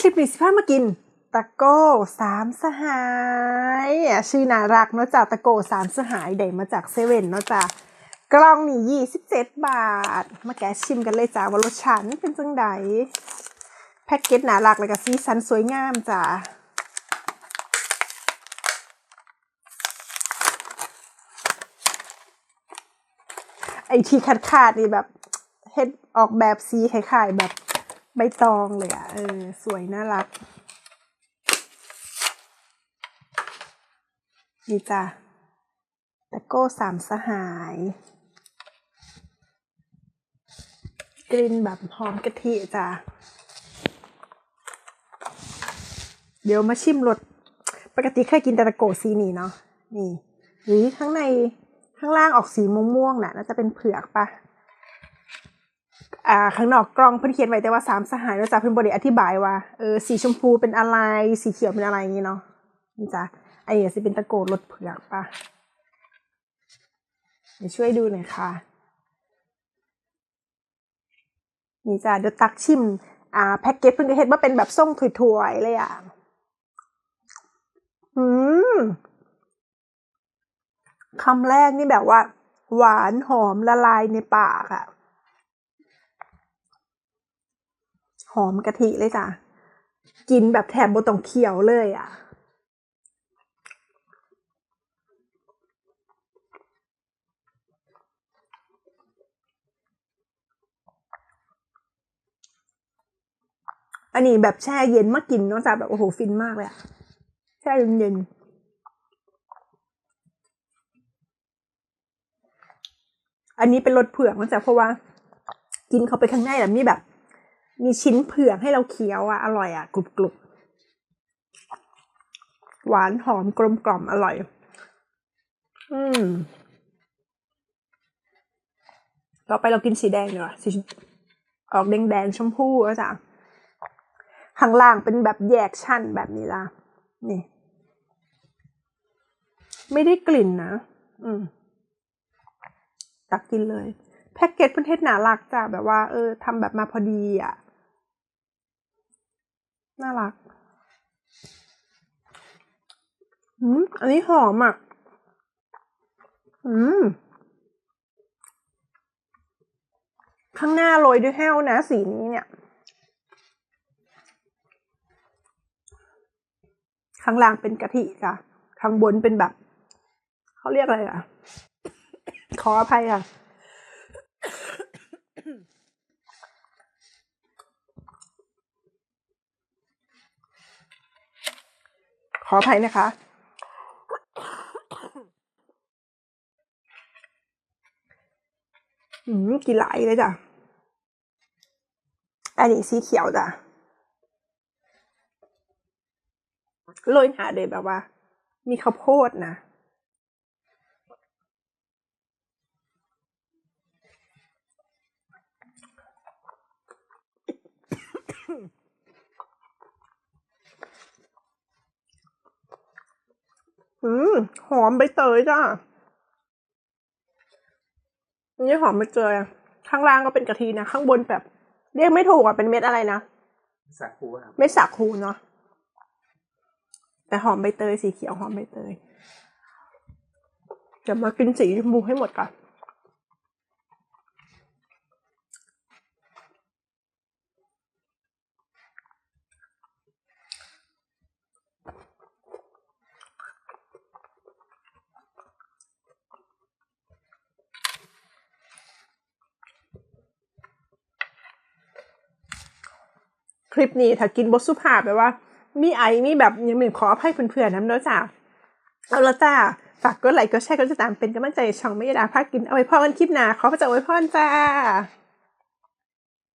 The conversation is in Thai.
คลิปนี้สิพามากินตะโก้สามสหายชื่อน่ารักเนาะจากตะโก้สามสหายเด็มาจากเซเว่นเนาะจ้ะกล่องนี่ยี่สิบเจ็ดบาท มาแกะชิมกันเลยจ้าว่ารสชาติมันเป็นจังไดแพ็กเกจน่ารักเลยกับสีสันสวยงามจ้าไอที่ขาดขาดๆนี่แบบเฮ็ดออกแบบสีคล้ายๆแบบ ใบตองเลยอะ เออ สวยน่ารัก นี่จ้ะตะโก้สามสหาย กลิ่นแบบหอมกะทิจ้ะ เดี๋ยวมาชิมรสปกติเคยกินแต่ตะโกสีนี่เนาะ นี่หรือข้างในข้างล่างออกสีม่วงๆน่ะน่าจะเป็นเผือกปะ อ่าข้างนอกกล้องเพิ่นเขียนไว้แต่ว่าสามสหายแล้วจ้ะเพิ่นบ่ได้อธิบายว่าเออสีชมพูเป็นอะไร สีเขียวเป็นอะไรอย่างงี้เนาะนี่จ้ะไอ้เนี่ยสิเป็นตะโกรสเผือกปะเดี๋ยวช่วยดูหน่อยค่ะนี่จ้ะเดี๋ยวตักชิมอ่าแพ็กเกจเพิ่งจะเห็นว่าเป็นแบบส่งถวยๆเลยอะอืมคำแรกนี่แบบว่า หวานหอมละลายในปากอะ หอมกะทิเลยจ้ะ กินแบบแถมบบต้องเคี้ยวเลยอะ อันนี้แบบแช่เย็นมากินเนาะจ้ะแบบโอ้โหฟินมากเลยอะแช่เย็นๆอันนี้เป็นรสเผือกนะจ๊ะเพราะว่า กินเข้าไปข้างในแล้วมีแบบ มีชิ้นเผือกให้เราเคี้ยวอะอร่อยอะกรุบกรุบหวานหอมกลมกล่อมอร่อย อืมต่อไปเรากินสีแดงดีกว่าสีออกแดงแดงชมพูแล้วจ้ะข้างล่างเป็นแบบแยกชั้นแบบนี้ละนี่ ไม่ได้กลิ่นนะอืม ตักกินเลย แพ็กเกจประเทศหนารักจ้ะแบบว่า เออทำแบบมาพอดีอะ น่ารักอืมอันนี้หอมอะ อืม ข้างหน้าโรยด้วยแห้วนะ สีนี้เนี่ย ข้างล่างเป็นกะทิจ้ะข้างบนเป็นแบบ เขาเรียกอะไรอะ ขออภัยอะ ขออภัยนะคะ อืมกี่หลายเลยจ้ะ อันนี้สีเขียวจ้ะโรยหาเลยแบบว่า มีข้าวโพดนะ อืมหอมใบเตยจ้าอันนี้หอมใบเตยอะข้างล่างก็เป็นกะทินะ ข้างบนแบบ เรียกไม่ถูกอะเป็นเม็ดอะไรนะสักครู่ครับเม็ดสาคูเนาะแต่หอมใบเตยสีเขียวหอมใบเตยเดี๋ยวมากินสีชมพูให้หมดก่อน คลิปนี้ถ้ากินบทสุภาพแปลว่า มีไอมีแบบยังมีขออภัยเพื่อนๆน้ำเด้อจ้าเอาละจ้าฝากกดไลค์กดแชร์กดติดตามเป็นกำลังใจช่องไม่ยาดาพากินเอาไว้พอกันคลิปหน้าขอพระเจ้าไว้พ่อจ้า